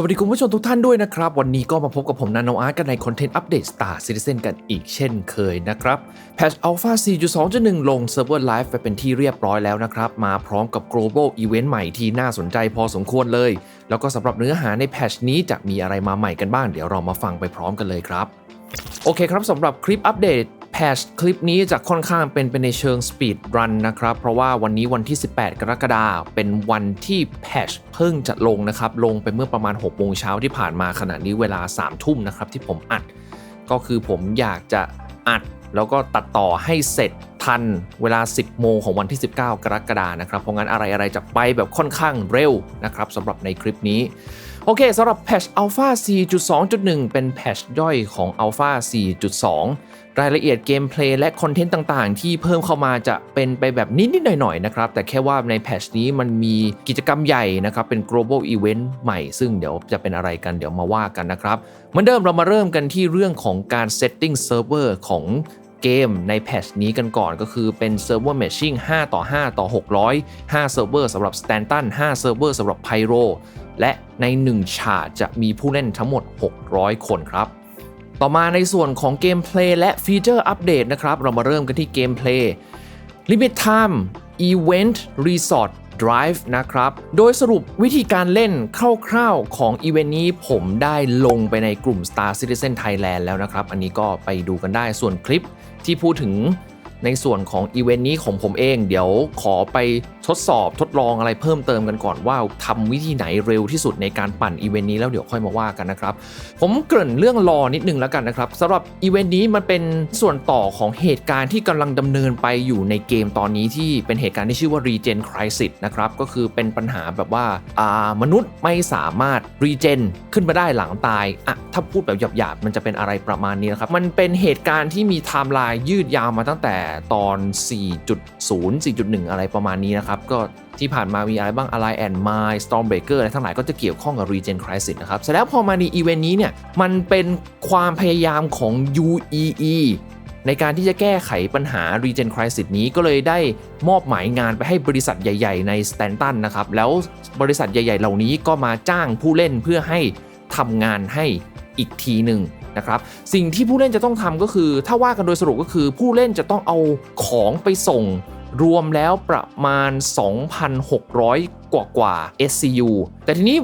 สวัสดีคุณผู้ชมทุกท่านด้วยนะครับ วันนี้ก็มาพบกับผมนาโนอาร์ตกันในคอนเทนต์อัปเดต Star Citizen กันอีกเช่นเคยนะครับแพทช Alpha 4.2.1 ลงเซิร์ฟเวอร์ไลฟ์ไปเป็นที่เรียบร้อยแล้วนะครับ มาพร้อมกับ global event ใหม่ที่น่าสนใจพอสมควรเลย แล้วก็สำหรับเนื้อหาในแพทชนี้จะมีอะไรมาใหม่กันบ้าง เดี๋ยวเรามาฟังไปพร้อมกันเลยครับ โอเคครับสำหรับคลิปอัปเดตแพชคลิปนี้จะค่อนข้างเป็นไปในเชิงสปีดรันนะครับ เพราะว่าวันนี้วันที่ 18 กรกฎาคมเป็นวันที่แพชเพิ่งจะลงนะครับ ลงไปเมื่อประมาณ6โมงเช้าที่ผ่านมาขณะนี้เวลา 3 ทุ่มนะครับ ที่ผมอัด ก็คือผมอยากจะอัดแล้วก็ตัดต่อให้เสร็จทันเวลา 10 โมงของวันที่ 19 กรกฎาคมนะครับ เพราะงั้นอะไรๆจะไปแบบค่อนข้างเร็วนะครับสำหรับในคลิปนี้ โอเคสำหรับแพช Alpha 4.2.1 เป็นแพชย่อยของ Alpha 4.2 รายละเอียดเกมเพลย์และคอนเทนต์ต่างๆ ที่เพิ่มเข้ามาจะเป็นไปแบบนิด ๆ หน่อย ๆ นะครับ แต่แค่ว่าในแพชนี้มันมีกิจกรรมใหญ่นะครับ เป็น global event ใหม่ซึ่งเดี๋ยวจะเป็นอะไรกันเดี๋ยวมาว่ากันนะครับเหมือนเดิมเรามาเริ่มกันที่เรื่องของการ setting server ของเกมในแพทชนี้กันก่อนก็คือเป็นเซิร์ฟเวอร์แมชชิ่ง5 ต่อ 5 ต่อ 600 5เซิร์ฟเวอร์สำหรับ Stanton 5เซิร์ฟเวอร์สำหรับ Pyro และใน1ชาร์จะมีผู้เล่นทั้งหมด 600 คนครับ ต่อมาในส่วนของเกมเพลย์และฟีเจอร์อัปเดตนะครับ เรามาเริ่มกันที่เกมเพลย์ Limit Time Event Resort Drive นะครับ โดยสรุปวิธีการเล่นคร่าวๆของอีเวนต์นี้ผมได้ลงไปในกลุ่ม Star Citizen Thailand แล้วนะครับ อันนี้ก็ไปดูกันได้ส่วนคลิปที่พูดถึงในส่วนของอีเวนต์นี้ของผมเอง เดี๋ยวขอไป ทดสอบทดลองอะไรเพิ่มเติมกันก่อนว่าทำวิธีไหนเร็วที่สุดในการปั่นอีเวนต์นี้แล้วเดี๋ยวค่อยมาว่ากันนะครับ ผมเกริ่นเรื่องรอนิดนึงแล้วกันนะครับสำหรับอีเวนต์นี้มันเป็นส่วนต่อของเหตุการณ์ที่กำลังดำเนินไปอยู่ในเกมตอนนี้ที่เป็นเหตุการณ์ที่ชื่อว่า Regen Crisis นะครับก็คือเป็นปัญหาแบบว่าอ่ามนุษย์ไม่สามารถ Regen ขึ้นมาได้หลังตายอะถ้าพูดแบบหยาบๆมันจะเป็นอะไรประมาณนี้นะครับมันเป็นเหตุการณ์ที่มีไทม์ไลน์ยืดยาวมาตั้งแต่ตอน 4.0 4.1 อะไรประมาณนี้นะครับก็ที่ผ่านมามีอะไรบ้าง Ally and My Stormbreaker อะไรทั้งหลายก็จะเกี่ยวข้องกับ Regen Crisis นะครับเสร็จแล้วพอมาในอีเวนต์นี้เนี่ยมันเป็นความพยายามของ UEE ในการที่จะแก้ไขปัญหา Regen Crisis นี้ก็เลยได้มอบหมายงานไปให้บริษัทใหญ่ ๆ ใน Stanton นะครับ แล้วบริษัทใหญ่ ๆ เหล่านี้ก็มาจ้างผู้เล่นเพื่อให้ทำงานให้อีกทีหนึ่งนะครับสิ่งที่ผู้เล่นจะต้องทำก็คือ ถ้าว่ากันโดยสรุปก็คือผู้เล่นจะต้องเอาของไปส่ง รวมแล้วประมาณ 2,600 กว่ากว่า SCU แต่ทีนี้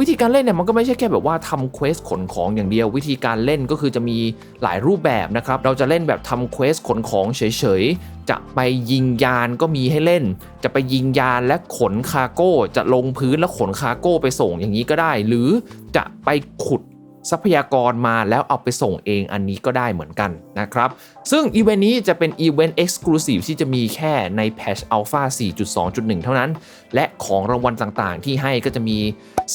วิธีการเล่นเนี่ยมันก็ไม่ใช่แค่แบบว่าทำเควสขนของอย่างเดียว วิธีการเล่นก็คือจะมีหลายรูปแบบนะครับ เราจะเล่นแบบทำเควสขนของเฉยๆ จะไปยิงยานก็มีให้เล่น จะไปยิงยานและขนคาร์โก้ จะลงพื้นแล้วขนคาร์โก้ไปส่งอย่างนี้ก็ได้ หรือจะไปขุดทรัพยากรมาแล้วเอาไปส่งเองอันนี้ก็ได้เหมือนกัน นะครับ ซึ่งอีเวนต์นี้จะเป็นอีเวนต์เอ็กซ์คลูซีฟที่จะมีแค่ในแพชอัลฟา4.2.1 เท่านั้น และของรางวัลต่างๆ ที่ให้ก็จะมี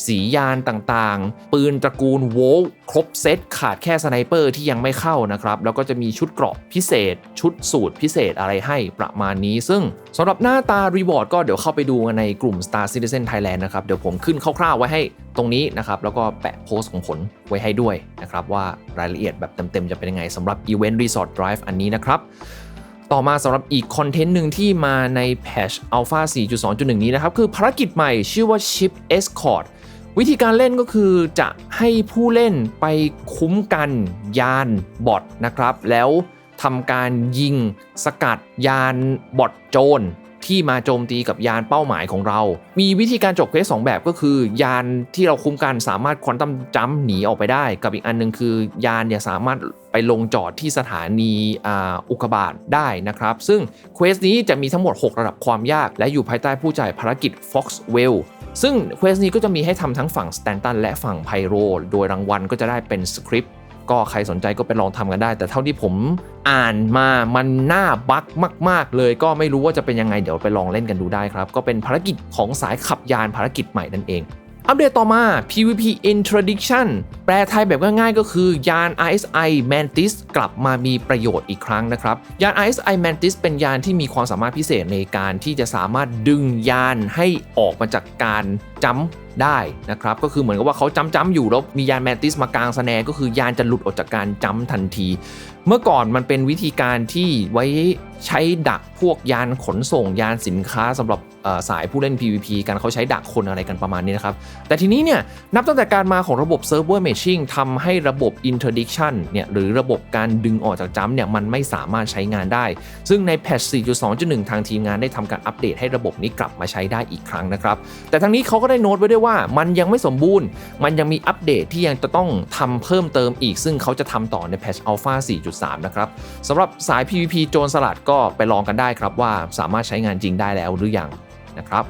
สียานต่างๆ ปืนตระกูลโวลครบเซตขาดแค่สไนเปอร์ที่ยังไม่เข้านะครับ แล้วก็จะมีชุดเกราะพิเศษ ชุดสูตรพิเศษอะไรให้ประมาณนี้ ซึ่งสำหรับหน้าตารีวอร์ดก็เดี๋ยวเข้าไปดูในกลุ่ม Star Citizen Thailand นะครับเดี๋ยวผมขึ้นคร่าวๆไว้ให้ตรงนี้นะครับแล้วก็แปะโพสต์ของผลไว้ให้ด้วยนะครับว่ารายละเอียดแบบเต็มๆจะเป็นยังไงสำหรับอีเวน Event Resort Drive อันนี้นะครับ ต่อมาสำหรับอีกคอนเทนต์หนึ่งที่มาใน Patch Alpha 4.2.1 นี้นะครับ คือภารกิจใหม่ชื่อว่า Ship Escort วิธีการเล่นก็คือจะให้ผู้เล่นไปคุ้มกันยานบอทนะครับ แล้วทำการยิงสกัดยานบอทโจร ที่มาโจมตีกับยานเป้าหมายของเรา มีวิธีการจบเควสสองแบบก็คือ ยานที่เราคุมกันสามารถควอนตัมจัมหนีออกไปได้ กับอีกอันนึงคือยานเนี่ยสามารถไปลงจอดที่สถานีอุกกาบาตได้นะครับ ซึ่งเควสนี้จะมีทั้งหมด 6 ระดับความยาก และอยู่ภายใต้ผู้จ่ายภารกิจ Foxwell ซึ่งเควสนี้ก็จะมีให้ทำทั้งฝั่งสแตนตันและฝั่งไพโร โดยรางวัลก็จะได้เป็นสคริปต์ ก็ใครสนใจก็ไปลองทำกันได้ แต่เท่าที่ผมอ่านมามันน่าบั๊กมาก ๆ เลย ก็ไม่รู้ว่าจะเป็นยังไงเดี๋ยวไปลองเล่นกันดูได้ครับ ก็เป็นภารกิจของสายขับยานภารกิจใหม่นั่นเอง อัปเดตต่อมา PVP Introduction แปลไทยแบบง่ายๆ ก็คือยาน RSI Mantis กลับมามีประโยชน์อีกครั้งนะครับ ยาน RSI Mantis เป็นยานที่มีความสามารถพิเศษในการที่จะสามารถดึงยานให้ออกมาจากการจัม ได้นะครับก็คือเหมือนกับว่าเขาจำจำอยู่แล้วมียานแมนติสมากลางสแนก็คือยานจะหลุดออกจากการจำทันที เมื่อก่อนมันเป็นวิธีการที่ไว้ใช้ดักพวกยานขนส่งยานสินค้าสำหรับสายผู้เล่น PVP กันเขาใช้ดักคนอะไรกันประมาณนี้นะครับ แต่ทีนี้เนี่ยนับตั้งแต่การมาของระบบ Server Matching ทำให้ระบบ Interdiction เนี่ยหรือระบบการดึงออกจากจัมเนี่ยมันไม่สามารถใช้งานได้ ซึ่งในแพทช4.2.1 ทางทีมงานได้ทำการอัปเดตให้ระบบนี้กลับมาใช้ได้อีกครั้งนะครับ แต่ทั้งนี้เขาก็ได้โน้ตไว้ด้วยว่ามันยังไม่สมบูรณ์ มันยังมีอัปเดตที่ยังจะต้องทำเพิ่มเติมอีก ซึ่งเขาจะทำต่อในแพทช Alpha 4.3 นะครับสำหรับสาย PVP โจรสลัดก็ไปลองกันได้ครับว่าสามารถใช้งานจริงได้แล้วหรือยังนะครับ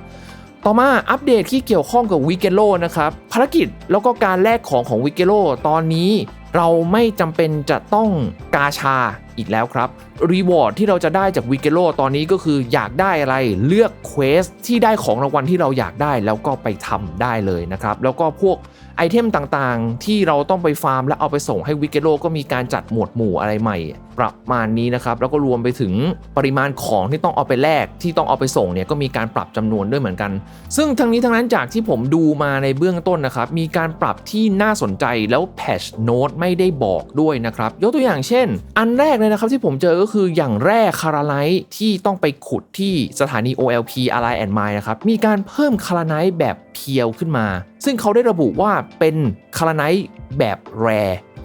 ต่อมาอัปเดตที่เกี่ยวข้องกับวิกเกโลนะครับภารกิจแล้วก็การแลกของของวิกเกโลตอนนี้ เราไม่จำเป็นจะต้องกาชาอีกแล้วครับรีวอร์ดที่เราจะได้จากวิกเกโลตอนนี้ก็คืออยากได้อะไรเลือกเควสที่ได้ของรางวัลที่เราอยากได้แล้วก็ไปทำได้เลยนะครับ แล้วก็พวก ไอเทมต่างๆ ที่เราต้องไปฟาร์มและเอาไปส่งให้วิกเกโลก็มีการจัดหมวดหมู่อะไรใหม่ ประมาณนี้นะครับ แล้วก็รวมไปถึงปริมาณของที่ต้องเอาไปแลกที่ต้องเอาไปส่งเนี่ยก็มีการปรับจำนวนด้วยเหมือนกัน ซึ่งทั้งนี้ทั้งนั้นจากที่ผมดูมาในเบื้องต้นนะครับ มีการปรับที่น่าสนใจแล้วแพชโน้ตไม่ได้บอกด้วยนะครับ ยกตัวอย่างเช่น อันแรกเลยนะครับที่ผมเจอก็คืออย่างแร่คาราไนท์ที่ต้องไปขุดที่สถานี OLP Ally and Mine นะครับมีการเพิ่มคาราไนท์แบบ เพียวขึ้นมา ซึ่งเขาได้ระบุว่าเป็นคาราไนท์แบบแร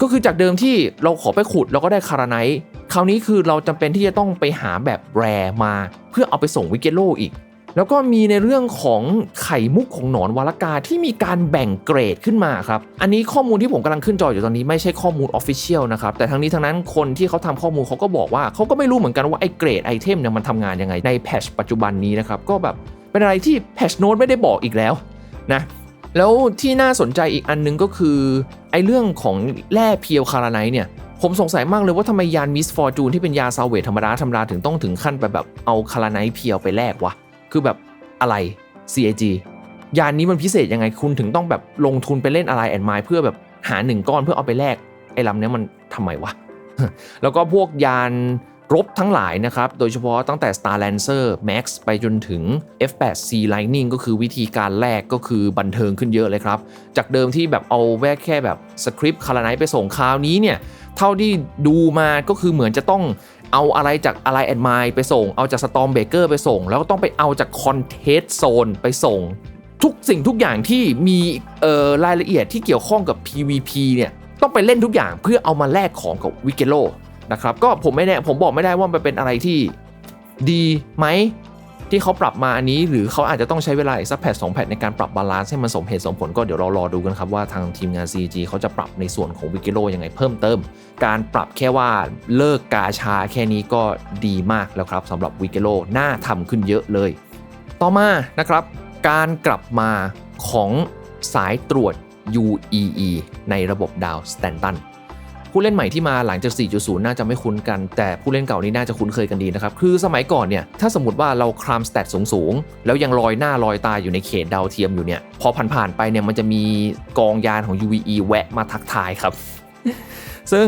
ก็คือจากเดิมที่เราขอไปขุดแล้วก็ได้คาราไนท์คราวนี้คือเราจำเป็นที่จะต้องไปหาแบบแรมา เพื่อเอาไปส่งวิกเกโลอีก แล้วก็มีในเรื่องของไข่มุกของหนอนวาลกาที่มีการแบ่งเกรดขึ้นมาครับ อันนี้ข้อมูลที่ผมกำลังขึ้นจออยู่ตอนนี้ไม่ใช่ข้อมูลออฟฟิเชียลนะครับ แต่ทั้งนี้ทั้งนั้นคนที่เขาทำข้อมูลเขาก็บอกว่าเขาก็ไม่รู้เหมือนกันว่าไอ้เกรดไอเทมเนี่ยมันทำงานยังไงในแพชปัจจุบันนี้นะครับก็แบบเป็นอะไรที่แพชโน้ตไม่ได้บอกอีกแล้ว นะแล้วที่น่าสนใจอีกอันนึงก็คือไอ้เรื่องของแร่เพียวคาราไนเนี่ยผมสงสัยมากเลยว่าทำไมยานมิสฟอร์จูนที่เป็นยาซาเวทธรรมดาธรรมดาถึงต้องถึงขั้นไปแบบเอาคาราไนเพียวไปแลกวะ คือแบบอะไร CAG ยานนี้มันพิเศษยังไงคุณถึงต้องแบบลงทุนไปเล่นอะไรแอนไมล์เพื่อแบบหาหนึ่งก้อนเพื่อเอาไปแลกไอ้ลำนี้มันทำไมวะ แล้วก็พวกยาน รบทั้งหลายนะครับ โดยเฉพาะตั้งแต่ Star Lancer Max ไปจนถึง F8C Lightning ก็คือวิธีการแลกก็คือบันเทิงขึ้นเยอะเลยครับ จากเดิมที่แบบเอาแวกแค่แบบสคริปต์คาราไนไปส่งคราวนี้เนี่ย เท่าที่ดูมาก็คือเหมือนจะต้องเอาอะไรจากอะไรแอนไมไปส่ง เอาจากสตอมเบเกอร์ไปส่ง แล้วก็ต้องไปเอาจากคอนเทสโซนไปส่ง ทุกสิ่งทุกอย่างที่มีเอ่อรายละเอียดที่เกี่ยวข้องกับ PVP เนี่ยต้องไปเล่นทุกอย่างเพื่อเอามาแลกของกับวิกเกโล นะครับก็ผมไม่แน่ผมบอกไม่ได้ว่ามันเป็นอะไรที่ดีไหมที่เขาปรับมาอันนี้ หรือเขาอาจจะต้องใช้เวลาอีกสักแพทสองแพทในการปรับบาลานซ์ให้มันสมเหตุสมผลก็เดี๋ยวเรารอดูกันครับว่าทางทีมงาน CG เขาจะปรับในส่วนของวิกิโลยังไงเพิ่มเติม การปรับแค่ว่าเลิกกาชาแค่นี้ก็ดีมากแล้วครับสำหรับวิกิโลน่าทำขึ้นเยอะเลย ต่อมานะครับ การกลับมาของสายตรวจ UEE ในระบบดาวสแตนตัน ผู้เล่นใหม่ที่มาหลังจาก 4.0 น่าจะไม่คุ้นกัน แต่ผู้เล่นเก่านี่น่าจะคุ้นเคยกันดีนะครับ คือสมัยก่อนเนี่ย ถ้าสมมติว่าเราคลามสเตตสูงๆ แล้วยังลอยหน้าลอยตาอยู่ในเขตดาวเทียมอยู่เนี่ย พอผ่านๆไปเนี่ยมันจะมีกองยานของ UVE แวะมาทักทายครับ ซึ่ง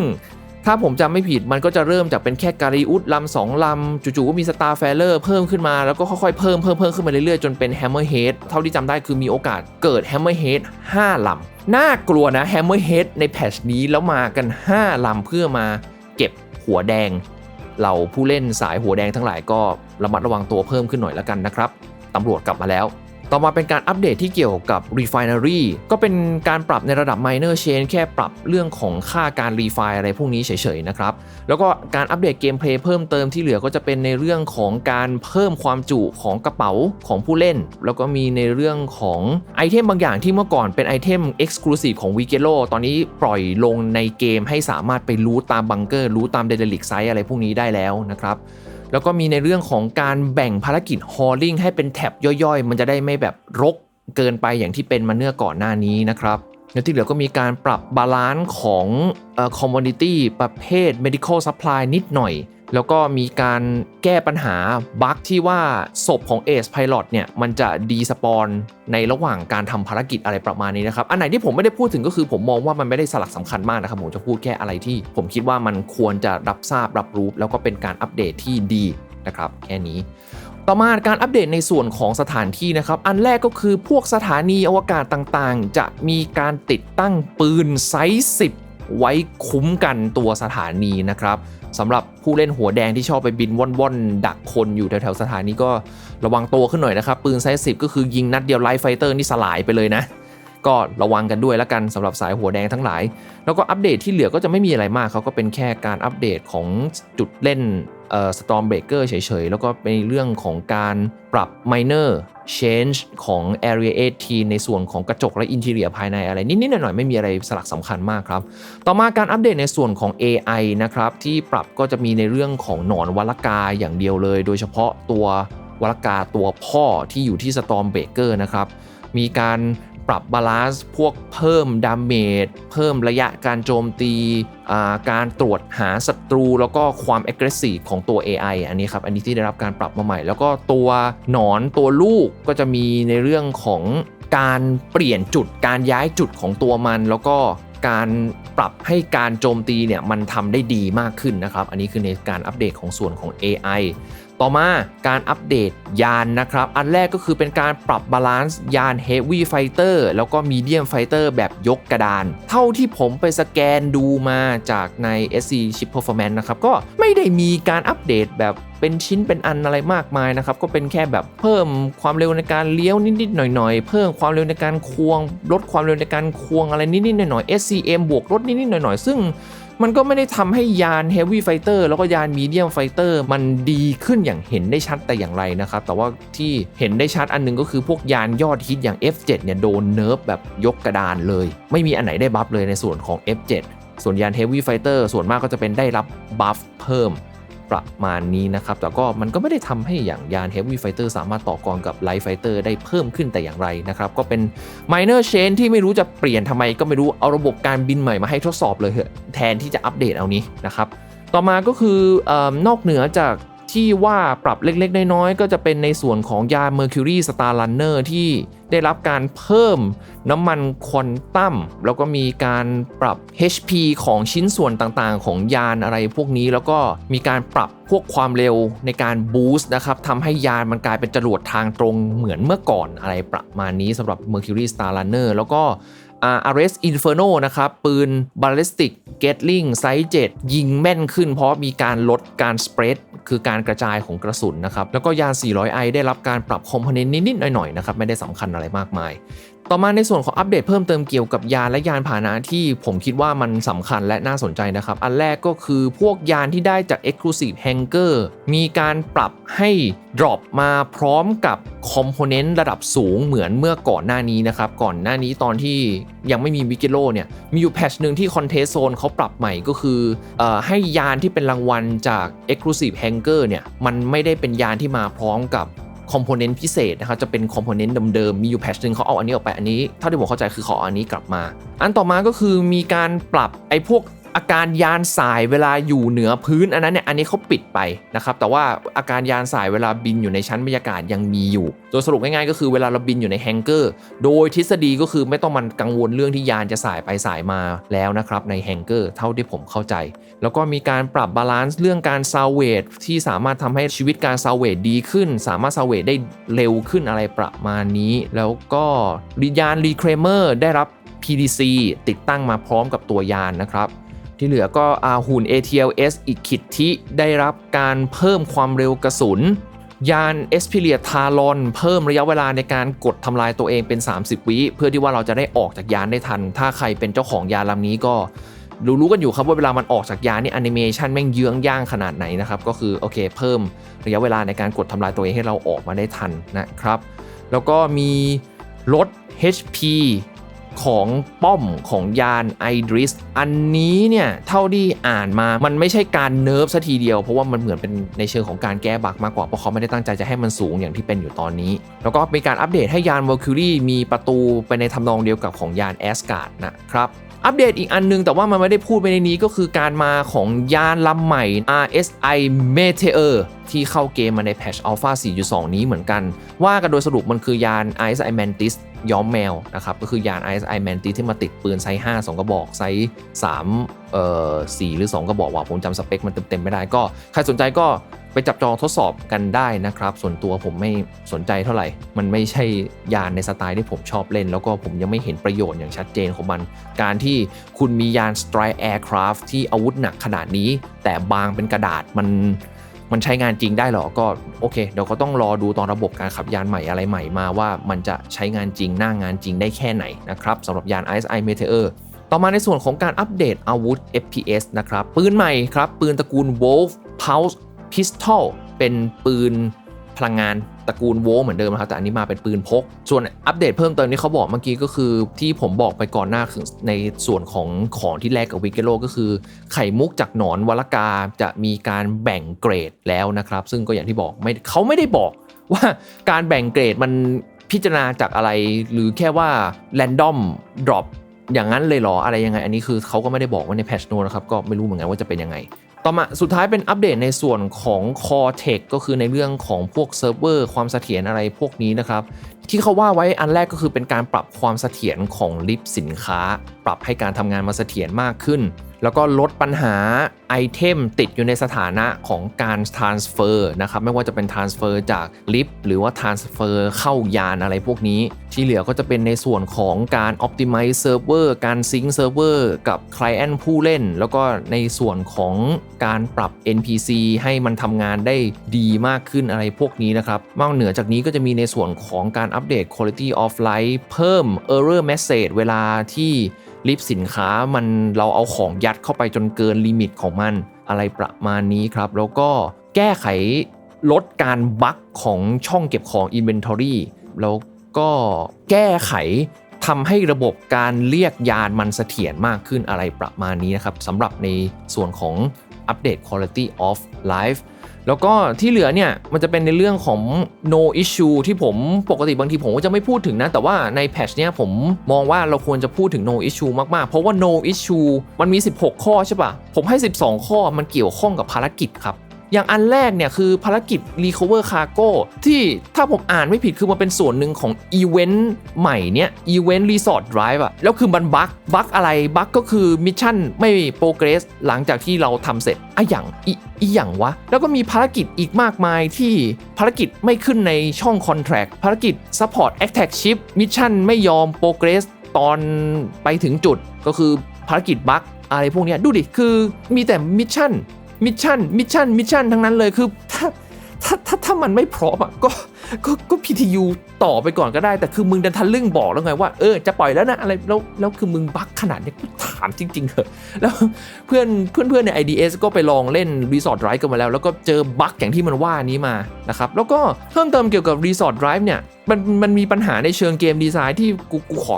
ถ้าผมจำไม่ผิดมันก็จะเริ่มจากเป็นแค่การีอุดลำสองลำจู่ๆก็มีสตาร์แฟลเลอร์เพิ่มขึ้นมาแล้วก็ค่อยๆเพิ่มเพิ่มเพิ่มขึ้นมาเรื่อยๆ จนเป็นแฮมเมอร์เฮดเท่าที่จำได้คือมีโอกาสเกิดแฮมเมอร์เฮด5ลำน่ากลัวนะแฮมเมอร์เฮดในแพชนี้แล้วมากัน 5ลำเพื่อมาเก็บหัวแดง เราผู้เล่นสายหัวแดงทั้งหลายก็ระมัดระวังตัวเพิ่มขึ้นหน่อยแล้วกันนะครับตำรวจกลับมาแล้ว ต่อมาเป็นการอัปเดตที่เกี่ยวกับ Refinery ก็เป็นการปรับในระดับ Minor Chain แค่ปรับเรื่องของค่าการ Refine อะไรพวกนี้เฉยๆนะครับ แล้วก็การอัปเดตเกมเพลย์เพิ่มเติมที่เหลือก็จะเป็นในเรื่องของการเพิ่มความจุของกระเป๋าของผู้เล่น แล้วก็มีในเรื่องของไอเทมบางอย่างที่เมื่อก่อนเป็นไอเทม Exclusive ของ w i g e l o ตอนนี้ปล่อยลงในเกมให้สามารถไปรู้ตามบังเกอร์รู้ตามเดลิกไซต์อะไรพวกนี้ได้แล้วนะครับ แล้วก็มีในเรื่องของการแบ่งภารกิจฮอลลิ่งให้เป็นแท็บย่อยๆ มันจะได้ไม่แบบรกเกินไปอย่างที่เป็นมาเนื้อก่อนหน้านี้นะครับแล้วที่เหลือก็มีการปรับบาลานซ์ของคอมมูนิตี้ประเภท medical supply นิดหน่อย แล้วก็มีการแก้ปัญหาบั๊กที่ว่าศพของ Ace Pilot เนี่ยมันจะดีสปอนในระหว่างการทำภารกิจอะไรประมาณนี้นะครับ อันไหนที่ผมไม่ได้พูดถึงก็คือผมมองว่ามันไม่ได้สลักสำคัญมากนะครับ ผมจะพูดแค่อะไรที่ ผมคิดว่ามันควรจะรับทราบรับรู้ แล้วก็เป็นการอัปเดตที่ดีนะครับแค่นี้ต่อมาการอัปเดตในส่วนของสถานที่นะครับ อันแรกก็คือพวกสถานีอวกาศต่างๆ จะมีการติดตั้งปืนไซส์10 ไว้คุ้มกันตัวสถานีนะครับ สำหรับผู้เล่นหัวแดงที่ชอบไปบินว่อนๆ ดักคนอยู่แถวๆสถานีก็ระวังตัวขึ้นหน่อยนะครับ ปืนไซส์10 ก็คือยิงนัดเดียวไลฟ์ไฟเตอร์นี่สลายไปเลยนะ ก็ระวังกันด้วยล้วกันสำหรับสายหัวแดงทั้งหลาย แล้วก็อัปเดตที่เหลือก็จะไม่มีอะไรมากเขาก็เป็นแค่การอัปเดตของจุดเล่นเอ่อ Storm Breaker เฉยๆ แล้วก็เป็นเรื่องของการปรับ minor change ของ Area 18 ในส่วนของกระจกและ interior ภายในอะไร นิดๆหน่อยๆ ไม่มีอะไรสลักสำคัญมากครับ ต่อมาการอัปเดตในส่วนของ AI นะครับ ที่ปรับก็จะมีในเรื่องของหนอนวัลกาอย่างเดียวเลย โดยเฉพาะตัววัลกาตัวพ่อที่อยู่ที่ Storm Breaker นะครับ มีการ ปรับบาลานซ์พวกเพิ่มดาเมจเพิ่มระยะการโจมตี การตรวจหาศัตรู แล้วก็ความ aggressive ของตัว AI อันนี้ครับ อันนี้ที่ได้รับการปรับมาใหม่ แล้วก็ตัวหนอนตัวลูกก็จะมีในเรื่องของการเปลี่ยนจุดการย้ายจุดของตัวมัน แล้วก็การปรับให้การโจมตีเนี่ยมันทำได้ดีมากขึ้นนะครับ อันนี้คือในการอัปเดตของส่วนของ AI ต่อมาการอัปเดตยานนะครับ อันแรกก็คือเป็นการปรับบาลานซ์ยาน Heavy Fighter แล้วก็ Medium Fighter แบบยกกระดาน เท่าที่ผมไปสแกนดูมาจากใน SC Chip Performance นะครับ ก็ไม่ได้มีการอัปเดตแบบเป็นชิ้นเป็นอันอะไรมากมายนะครับ ก็เป็นแค่แบบเพิ่มความเร็วในการเลี้ยวนิดๆหน่อยๆ เพิ่มความเร็วในการควง ลดความเร็วในการควงอะไรนิดๆหน่อยๆ SCM บวกลดนิดๆหน่อยๆ ซึ่ง มันก็ไม่ได้ทำให้ยานเฮฟวี่ไฟเตอร์แล้วก็ยานมีเดียมไฟเตอร์มันดีขึ้นอย่างเห็นได้ชัดแต่อย่างไรนะครับ แต่ว่าที่เห็นได้ชัดอันนึงก็คือพวกยานยอดฮิตอย่าง F7 เนี่ยโดนเนิร์ฟแบบยกกระดานเลย ไม่มีอันไหนได้บัฟเลยในส่วนของ F7 ส่วนยานเฮฟวี่ไฟเตอร์ส่วนมากก็จะเป็นได้รับบัฟเพิ่ม ประมาณนี้นะครับ แต่ก็มันก็ไม่ได้ทำให้อย่างยาน Heavy Fighter สามารถต่อกรกับ Light Fighter ได้เพิ่มขึ้นแต่อย่างไรนะครับ ก็เป็น Minor Change ที่ไม่รู้จะเปลี่ยนทำไมก็ไม่รู้ เอาระบบการบินใหม่มาให้ทดสอบเลยแทนที่จะอัปเดตเอานี้นะครับ ต่อมาก็คืออนอกเหนือจาก ที่ว่าปรับเล็กๆ น้อยๆ ก็จะเป็นในส่วนของยาน Mercury Star Runner ที่ได้รับการเพิ่มน้ำมันควอนตัมแล้วก็มีการปรับ HP ของชิ้นส่วนต่างๆ ของยานอะไรพวกนี้ แล้วก็มีการปรับพวกความเร็วในการบูสต์นะครับทำให้ยานมันกลายเป็นจรวดทางตรงเหมือนเมื่อก่อนอะไรประมาณนี้สำหรับ Mercury Star Runner แล้วก็ อาเรสอินเฟอร์โนนะครับ ปืนบาลเลสติกเกตลิงไซส์7ยิงแม่นขึ้นเพราะมีการลดการสเปรดคือการกระจายของกระสุนนะครับ แล้วก็ยาน 400i ได้รับการปรับคอมโพเนนต์นิดๆหน่อยๆนะครับ ไม่ได้สำคัญอะไรมากมาย ต่อมาในส่วนของอัปเดตเพิ่มเติมเกี่ยวกับยานและยานพาหนะที่ผมคิดว่ามันสำคัญและน่าสนใจนะครับ อันแรกก็คือพวกยานที่ได้จาก Exclusive Hangar มีการปรับให้ drop มาพร้อมกับคอมโพเนนต์ระดับสูงเหมือนเมื่อก่อนหน้านี้นะครับ ก่อนหน้านี้ตอนที่ยังไม่มีวิกิโลเนี่ย มีอยู่แพทชหนึ่งที่คอนเทสโซนเขาปรับใหม่ก็คืออให้ยานที่เป็นรางวัลจาก Exclusive Hangar เนี่ยมันไม่ได้เป็นยานที่มาพร้อมกับ คอมโพเนนต์พิเศษนะครับจะเป็นคอมโพเนนต์เดิมๆมีอยู่แพทชหนึ่งเขาเอาอันนี้ออกไปอันนี้เท่าที่ผมเข้าใจคือเขาเอาอันนี้กลับมา อันต่อมาก็คือมีการปรับไอ้พวก อาการยานสายเวลาอยู่เหนือพื้นอันนั้นเนี่ยอันนี้เขาปิดไปนะครับแต่ว่าอาการยานสายเวลาบินอยู่ในชั้นบรรยากาศยังมีอยู่ โดยสรุปง่ายๆก็คือเวลาเราบินอยู่ในแฮงเกอร์โดยทฤษฎีก็คือไม่ต้องมันกังวลเรื่องที่ยานจะสายไปสายมาแล้วนะครับในแฮงเกอร์เท่าที่ผมเข้าใจ แล้วก็มีการปรับบาลานซ์เรื่องการซาวเวทที่สามารถทำให้ชีวิตการซาวเวทดีขึ้น สามารถซาวเวทได้เร็วขึ้นอะไรประมาณนี้ แล้วก็ยานรีเครเมอร์ได้รับ PDC ติดตั้งมาพร้อมกับตัวยานนะครับ ที่เหลือก็อาหุ่น ATLS อีกขิดที่ได้รับการเพิ่มความเร็วกระสุน ยาน e s p i r i a t a l o n เพิ่มระยะเวลาในการกดทำลายตัวเองเป็น 30 วิเพื่อที่ว่าเราจะได้ออกจากยานได้ทัน ถ้าใครเป็นเจ้าของยานลำนี้ก็รู้รู้กันอยู่ครับว่าเวลามันออกจากยานนี่แอนิเมชันแม่งเยื้องย่างขนาดไหนนะครับก็คือโอเคเพิ่มระยะเวลาในการกดทำลายตัวเองให้เราออกมาได้ทันนะครับ แล้วก็มีลด HP ของป้อมของยานไอดริส อันนี้เนี่ย เท่าที่อ่านมามันไม่ใช่การเนิร์ฟซะทีเดียว เพราะว่ามันเหมือนเป็นในเชิงของการแก้บักมากกว่า เพราะเขาไม่ได้ตั้งใจจะให้มันสูงอย่างที่เป็นอยู่ตอนนี้ แล้วก็มีการอัปเดตให้ยาน Valkyrie มีประตูไปในทำนองเดียวกับของยานแอสการ์ดนะครับอัปเดตอีกอันนึงแต่ว่ามันไม่ได้พูดไปในนี้ก็คือการมาของยานลำใหม่ RSI Meteor ที่เข้าเกมมาในแพทช์ Alpha 4.2 นี้เหมือนกัน ว่ากันโดยสรุปมันคือยาน RSI Mantis ย้อมแมวนะครับก็คือยาน ISI Mantis ที่มาติดปืนไซส์ 5 2 กระบอกไซส์3เอ่อ4หรือ 2 กระบอกว่าผมจำสเปคมันเต็มๆไม่ได้ก็ ใครสนใจก็ไปจับจองทดสอบกันได้นะครับ ส่วนตัวผมไม่สนใจเท่าไหร่ มันไม่ใช่ยานในสไตล์ที่ผมชอบเล่น แล้วก็ผมยังไม่เห็นประโยชน์อย่างชัดเจนของมัน การที่คุณมียาน Strike Aircraft ที่อาวุธหนักขนาดนี้ แต่บางเป็นกระดาษมัน มันใช้งานจริงได้หรอก็โอเคเดี๋ยวก็ต้องรอดูตอนระบบการขับยานใหม่อะไรใหม่มาว่ามันจะใช้งานจริงหน้างงานจริงได้แค่ไหนนะครับสำหรับยาน ISI Meteor ต่อมาในส่วนของการอัปเดตอาวุธ FPS นะครับ ปืนใหม่ครับ ปืนตระกูล Wolf Pulse Pistol เป็นปืน พลังงานตระกูลโวเหมือนเดิมนะครับแต่อันนี้มาเป็นปืนพก ส่วนอัปเดตเพิ่มเติมที่เขาบอกเมื่อกี้ก็คือที่ผมบอกไปก่อนหน้าในส่วนของของที่แลกกับวิกเกโลก็คือ ไข่มุกจากหนอนวลกาจะมีการแบ่งเกรดแล้วนะครับ ซึ่งก็อย่างที่บอกไม่เขาไม่ได้บอกว่าการแบ่งเกรดมันพิจารณาจากอะไร หรือแค่ว่า random drop อย่างนั้นเลยเหรออะไรยังไง อันนี้คือเขาก็ไม่ได้บอกว่าในแพชโนนะครับก็ไม่รู้เหมือนกันว่าจะเป็นยังไง ต่อมาสุดท้ายเป็นอัปเดตในส่วนของ Core Tech ก็คือในเรื่องของพวกเซิร์ฟเวอร์ความเสถียรอะไรพวกนี้นะครับที่เขาว่าไว้อันแรกก็คือเป็นการปรับความเสถียรของลิฟต์สินค้า ปรับให้การทำงานมาเสถียรมากขึ้น แล้วก็ลดปัญหาไอเทมติดอยู่ในสถานะของการ transfer นะครับไม่ว่าจะเป็น transfer จากลิฟต์หรือว่า transfer เข้ายานอะไรพวกนี้ ที่เหลือก็จะเป็นในส่วนของการ optimize server การ sync server กับ client ผู้เล่น แล้วก็ในส่วนของการปรับ NPC ให้มันทำงานได้ดีมากขึ้นอะไรพวกนี้นะครับนอกเหนือจากนี้ก็จะมีในส่วนของการอัปเดต quality of life เพิ่ม error message เวลาที่ลิฟต์สินค้ามันเราเอาของยัดเข้าไปจนเกินลิมิตของมันอะไรประมาณนี้ครับ แล้วก็แก้ไขลดการบั๊กของช่องเก็บของ Inventory แล้วก็แก้ไขทำให้ระบบการเรียกยานมันเสถียรมากขึ้นอะไรประมาณนี้นะครับสำหรับในส่วนของอัปเดต Quality of Life แล้วก็ที่เหลือเนี่ยมันจะเป็นในเรื่องของ no issue ที่ผมปกติบางทีผมก็จะไม่พูดถึงนะ แต่ว่าในแพทช์เนี่ยผมมองว่าเราควรจะพูดถึง no issue มาก ๆ เพราะว่า no issue มันมี 16 ข้อใช่ปะผมให้ 12 ข้อมันเกี่ยวข้องกับภารกิจครับ อย่างอันแรกเนี่ยคือภารกิจ Recover Cargo ที่ถ้าผมอ่านไม่ผิดคือมันเป็นส่วนหนึ่งของอีเวนต์ใหม่เนี่ยอีเวนต์รีสอร์ทไดรฟ์อะแล้วคือมันบั๊กบั๊กอะไรบั๊กก็คือมิชชั่นไม่โปรเกรสหลังจากที่เราทำเสร็จอะอย่างอีอีอย่างวะ แล้วก็มีภารกิจอีกมากมายที่ภารกิจไม่ขึ้นในช่อง Contract ภารกิจ Support Attack Ship มิชชั่นไม่ยอมโปรเกรสตอนไปถึงจุดก็คือภารกิจบั๊กอะไรพวกนี้ดูดิ คือมีแต่มิชชั่น มิชชั่นมิชชั่นมิชชั่นทั้งนั้นเลยคือถ้าถ้าถ้าถ้ามันไม่พร้อมอะก็ก็ก็ PTU ต่อไปก่อนก็ได้ แต่คือมึงดันทันลึ่งบอกแล้วไงว่าเออจะปล่อยแล้วนะอะไรแล้วแล้วคือมึงบั๊กขนาดนี้กูถามจริงๆเหอะแล้วเพื่อนเพื่อนเพื่อนใน IDS ก็ไปลองเล่น Resort Drive กันมาแล้ว แล้วก็เจอบั๊กอย่างที่มันว่านี้มานะครับแล้วก็เพิ่มเติมเกี่ยวกับ Resort Drive เนี่ยมันมันมีปัญหาในเชิงเกมดีไซน์ที่กูกูขอ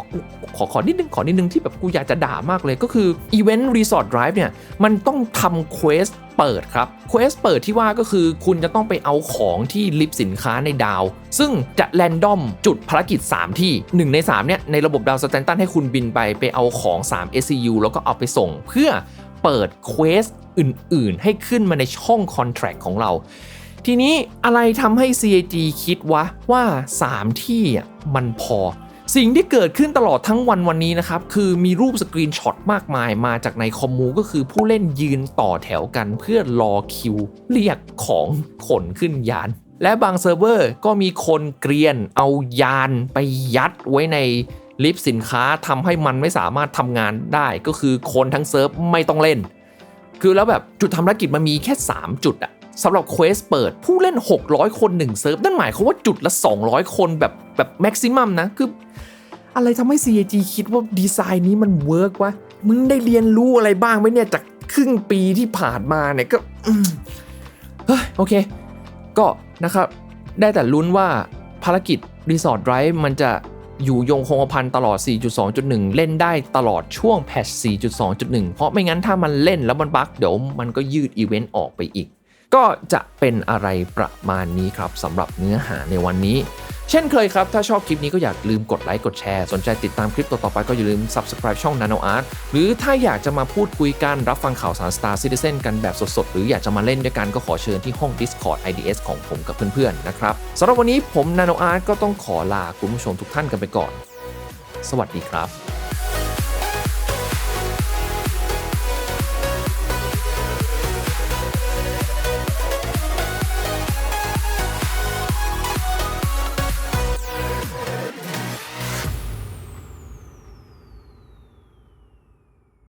ขอขอนิดนึงขอนิดนึงที่แบบกูอยากจะด่ามากเลยก็คือ Event Resort Drive เนี่ยมันต้องทำ Quest เปิดครับ Quest เปิดที่ว่าก็คือคุณจะต้องไปเอาของที่ลิฟต์สินค้าในดาวซึ่งจะแรนดอมจุดภารกิจ 3 ที่ 1 ใน 3 เนี่ย ในระบบดาวสแตนตันให้คุณบินไปไปเอาของ 3 SCU แล้วก็เอาไปส่ง เพื่อเปิด Quest อื่น ๆ ให้ขึ้นมาในช่อง Contract ของเรา ทีนี้อะไรทำให้ CAG คิดวะว่า 3 ที่อะมันพอสิ่งที่เกิดขึ้นตลอดทั้งวันวันนี้นะครับ คือมีรูปสกรีนช็อตมากมายมาจากในคอมมูก็คือผู้เล่นยืนต่อแถวกันเพื่อรอคิว เรียกของขนขึ้นยาน และบางเซิร์ฟเวอร์ก็มีคนเกรียนเอายานไปยัดไว้ในลิฟต์สินค้าทำให้มันไม่สามารถทำงานได้ ก็คือคนทั้งเซิร์ฟไม่ต้องเล่น คือแล้วแบบจุดทำภารกิจมันมีแค่ 3 จุดอะสำหรับเควสเปิดผู้เล่น 600 คน 1 เซิร์ฟ นั่นหมายความว่าจุดละ 200 คนแบบแบบแม็กซิมัมนะ คือ อะไรทำให้ CAG คิดว่าดีไซน์นี้มันเวิร์กวะ มึงได้เรียนรู้อะไรบ้างไหมเนี่ย จากครึ่งปีที่ผ่านมาเนี่ยก็เฮ้ยโอเค ก็นะครับได้แต่ลุ้นว่าภารกิจรีสอร์ทไรฟ์มันจะอยู่ยงคงกระพันตลอด 4.2.1 เล่นได้ตลอดช่วงแพทช์4.2.1 เพราะไม่งั้นถ้ามันเล่นแล้วมันบั๊กเดี๋ยวมันก็ยืดอีเวนต์ออกไปอีก ก็จะเป็นอะไรประมาณนี้ครับสำหรับเนื้อหาในวันนี้ เช่นเคยครับ ถ้าชอบคลิปนี้ก็อยากลืมกดไลค์กดแชร์ สนใจติดตามคลิปต่อๆไปก็อย่าลืม Subscribe ช่อง Nano Art หรือถ้าอยากจะมาพูดคุยกัน รับฟังข่าวสาร Star Citizen กันแบบสดๆ หรืออยากจะมาเล่นด้วยกันก็ขอเชิญที่ห้อง Discord IDS ของผมกับเพื่อนๆนะครับสำหรับวันนี้ผม Nano Art ก็ต้องขอลาคุณผู้ชมทุกท่านกันไปก่อน สวัสดีครับ